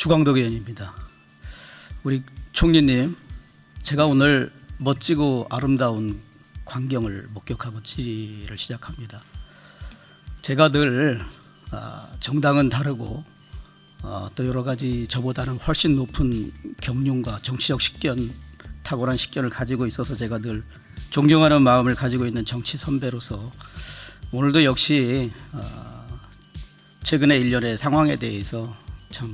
주광덕 의원입니다. 우리 총리님, 제가 오늘 멋지고 아름다운 광경을 목격하고 질의를 시작합니다. 제가 늘 아, 정당은 다르고 어, 또 여러 가지 저보다는 훨씬 높은 경륜과 정치적 식견, 탁월한 식견을 가지고 있어서 제가 늘 존경하는 마음을 가지고 있는 정치 선배로서 오늘도 역시 어, 최근의 일련의 상황에 대해서 참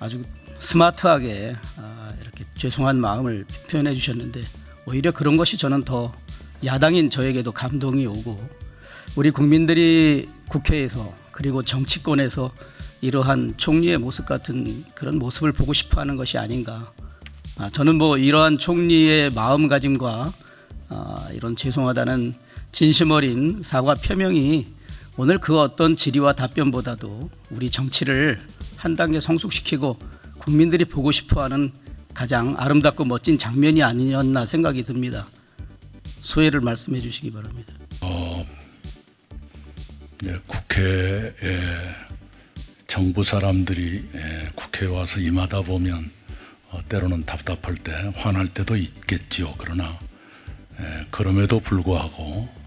아주 스마트하게 아, 이렇게 죄송한 마음을 표현해 주셨는데 오히려 그런 것이 저는 더 야당인 저에게도 감동이 오고 우리 국민들이 국회에서 그리고 정치권에서 이러한 총리의 모습 같은 그런 모습을 보고 싶어 하는 것이 아닌가. 아, 저는 뭐 이러한 총리의 마음가짐과 아, 이런 죄송하다는 진심 어린 사과 표명이 오늘 그 어떤 질의와 답변보다도 우리 정치를 한 단계 성숙시키고 국민들이 보고 싶어하는 가장 아름답고 멋진 장면이 아니었나 생각이 듭니다. 소회를 말씀해 주시기 바랍니다. 네, 국회에 정부 사람들이 에, 국회에 와서 임하다 보면 어, 때로는 답답할 때 화날 때도 있겠지요. 그러나 에, 그럼에도 불구하고 어,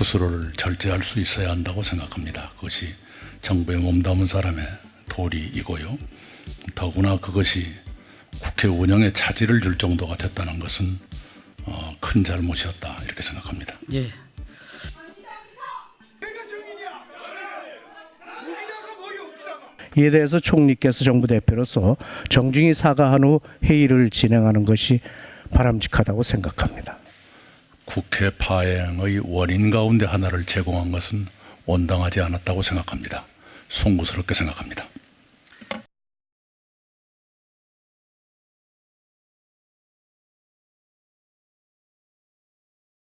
스스로를 절제할 수 있어야 한다고 생각합니다. 그것이 정부에 몸담은 사람의 도리이고요. 더구나 그것이 국회 운영에 차질을 줄 정도가 됐다는 것은 어, 큰 잘못이었다 이렇게 생각합니다. 예. 이에 대해서 총리께서 정부 대표로서 정중히 사과한 후 회의를 진행하는 것이 바람직하다고 생각합니다. 국회 파행의 원인 가운데 하나를 제공한 것은 온당하지 않았다고 생각합니다. 송구스럽게 생각합니다.